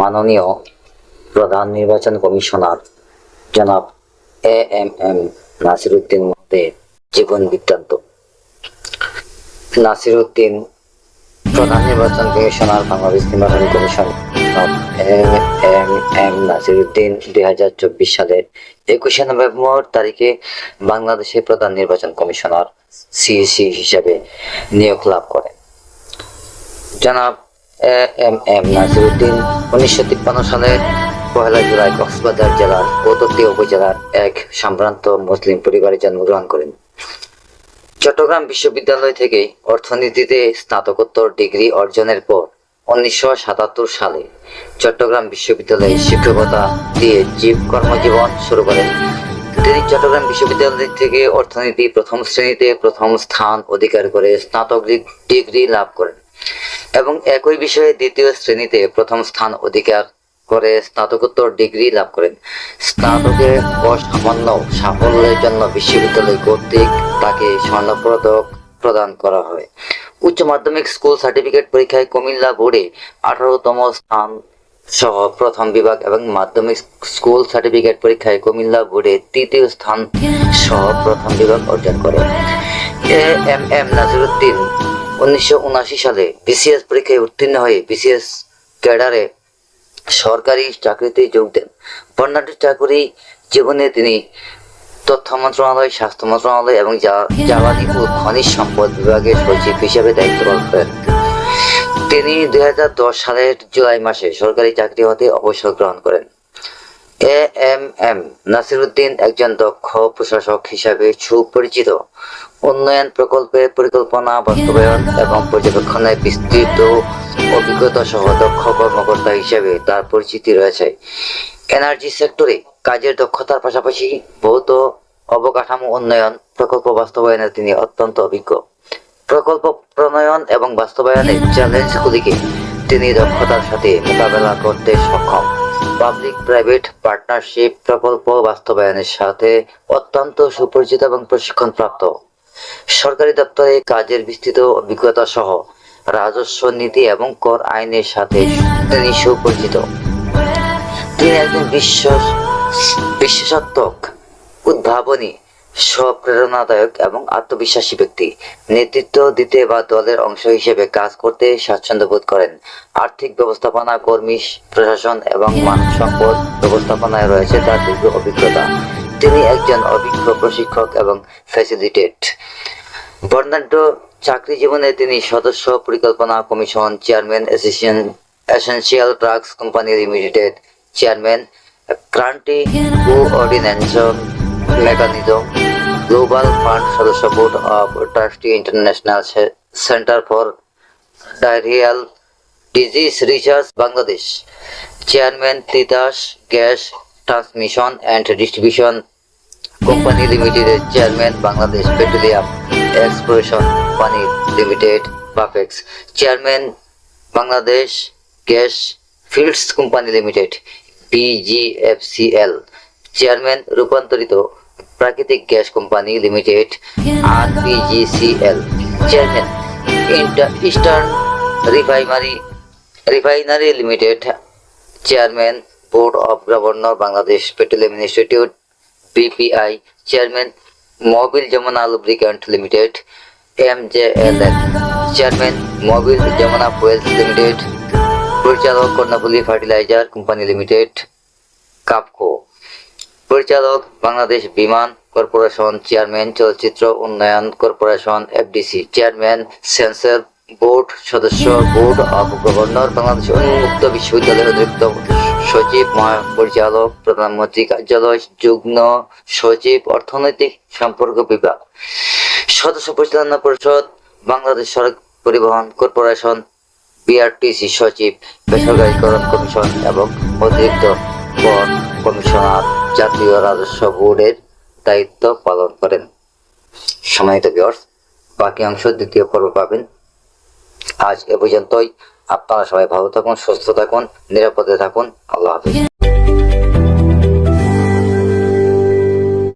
মাননীয় প্রধান নির্বাচন কমিশনার জনাব এ এম এম নাসিরুদ্দিন মহোদয়ের জীবন বৃত্তান্ত। নাসিরুদ্দিন প্রধান নির্বাচন কমিশনার বাংলাদেশ নির্বাচন কমিশন এম এম নাসিরুদ্দিন দুই হাজার চব্বিশ সালের একুশে নভেম্বর তারিখে বাংলাদেশের প্রধান নির্বাচন কমিশনার সিএসি হিসাবে নিয়োগ লাভ করেন। জনাব এ এম এম নাসিরুদ্দিন উনিশশো তিপ্পান্ন সালের পহেলা জুলাই কক্সবাজার জেলার কোতকটি উপজেলার এক সম্ভ্রান্ত মুসলিম পরিবারে জন্মগ্রহণ করেন। চট্টগ্রাম বিশ্ববিদ্যালয় থেকে অর্থনীতিতে স্নাতকোত্তর ডিগ্রি অর্জনের পর উনিশশো সাতাত্তর সালে চট্টগ্রাম বিশ্ববিদ্যালয়ে শিক্ষকতা দিয়ে জীব কর্মজীবন শুরু করেন। তিনি চট্টগ্রাম বিশ্ববিদ্যালয় থেকে অর্থনীতি প্রথম শ্রেণীতে প্রথম স্থান অধিকার করে স্নাতক ডিগ্রি লাভ করেন। এবং একই বিষয়ে দ্বিতীয় শ্রেণীতে প্রথম স্থান অধিকার করে স্নাতকোত্তর ডিগ্রি লাভ করেন। স্নাতকের অসামান্য সাফল্যের জন্য বিশ্ববিদ্যালয় কর্তৃক তাকে স্বর্ণপদক প্রদান করা হয়। উচ্চ মাধ্যমিক স্কুল সার্টিফিকেট পরীক্ষায় কুমিল্লা বোর্ডে আঠারোতম স্থান সহ প্রথম বিভাগ এবং মাধ্যমিক স্কুল সার্টিফিকেট পরীক্ষায় কুমিল্লা বোর্ডে তৃতীয় স্থান সহ প্রথম বিভাগ অর্জন করে এ এম এম নাজিরুদ্দিন উনিশশো উনআশি সালে বিসিএস পরীক্ষায় উত্তীর্ণ হয়ে বিসিএস ক্যাডারে সরকারি চাকরিতে যোগ দেন। বর্ণাঢ্য চাকরি জীবনে তিনি তথ্য মন্ত্রণালয়, স্বাস্থ্য মন্ত্রণালয় এবং জ্বালানি ও খনিজ সম্পদ বিভাগের সচিব হিসেবে দায়িত্ব পালন করেন। তিনি দুই হাজার দশ সালের জুলাই মাসে সরকারি চাকরি হতে অবসর গ্রহণ করেন। এ এম এম, নাসিরুদ্দিন একজন দক্ষ প্রশাসক হিসাবে সুপরিচিত। উন্নয়ন প্রকল্পের পরিকল্পনা, বাস্তবায়ন এবং পর্যবেক্ষণে বিস্তৃত অভিজ্ঞতা সহ দক্ষ কর্মকর্তা হিসেবে তার পরিচিতি রয়েছে। এনার্জি সেক্টরে কাজের দক্ষতার পাশাপাশি ভৌত অবকাঠামো উন্নয়ন প্রকল্প বাস্তবায়নে তিনি অত্যন্ত অভিজ্ঞ। প্রকল্প প্রণয়ন এবং বাস্তবায়নের চ্যালেঞ্জগুলিকে তিনি দক্ষতার সাথে মোকাবেলা করতে সক্ষম। পাবলিক প্রাইভেট পার্টনারশিপ প্রকল্প বাস্তবায়নের সাথে অত্যন্ত সুপরিচিত এবং প্রশিক্ষণপ্রাপ্ত। সরকারি দপ্তরে কাজের বিস্তৃত অভিজ্ঞতা সহ রাজস্ব নীতি এবং কর আইনের সাথে তিনি সুপরিচিত। তিনি একজন বিশ্ব বিশেষত্বক উদ্ভাবনী স্বপ্রেরণাদায়ক এবং আত্মবিশ্বাসী ব্যক্তি। নেতৃত্ব দিতে বা দলের অংশ হিসেবে কাজ করতে স্বাচ্ছন্দ্য বোধ করেন। আর্থিক ব্যবস্থাপনা, কর্মী, প্রশাসন এবং মানব সম্পদ ব্যবস্থাপনায় রয়েছে তার দীর্ঘ অভিজ্ঞতা। তিনি একজন অভিজ্ঞ প্রশিক্ষক এবং ফ্যাসিলিটেট। বর্ণাঢ্য চাকরি জীবনে তিনি সদস্য পরিকল্পনা commission chairman essential drugs company limited chairman country coordination mechanism global fund সদস্য board of trustee international centre for diarrhoeal disease research Bangladesh. Chairman Titas gas transmission and distribution company লিমিটেডের chairman Bangladesh petroleum exploration company limited Bapex. Chairman Bangladesh gas fields company limited, BGFCL. Chairman রূপান্তরিত প্রাকৃতিক gas company limited R PGCL chairman eastern refinery refinery limited, chairman board of governor, Bangladesh petroleum institute, BPI, chairman Mobil Jamuna lubricant limited M J L L chairman Mobil Jamuna fuels limited, পরিচালক Karnaphuli fertiliser company limited, KAFCO. পরিচালক, Bangladesh Biman corporation chairman, চলচ্চিত্র উন্নয়ন corporation, FDC chairman, censor board সদস্য, board of governor, Bangladesh উন্মুক্ত বিশ্ববিদ্যালয়ের অতিরিক্ত সচিব, মহাপরিচালক, প্রধানমন্ত্রী কার্যালয়, যুগ্ম সচিব, অর্থনৈতিক সম্পর্ক বিভাগ, সদস্য পরিচালনা পরিষদ, বাংলাদেশ সড়ক পরিবহন কর্পোরেশন, বিআরটিসি সচিব, বেসরকারীকরণ কমিশন এবং অতিরিক্ত কমিশনার। জাতীয় রাজস্ব বোর্ডের দায়িত্ব পালন করেন। সময়িত বিয়র্স বাকি অংশ দ্বিতীয় পর্ব পাবেন। আজ এ পর্যন্তই। আপনারা সবাই ভালো থাকুন, সুস্থ থাকুন, নিরাপদে থাকুন। আল্লাহ হাফিজ।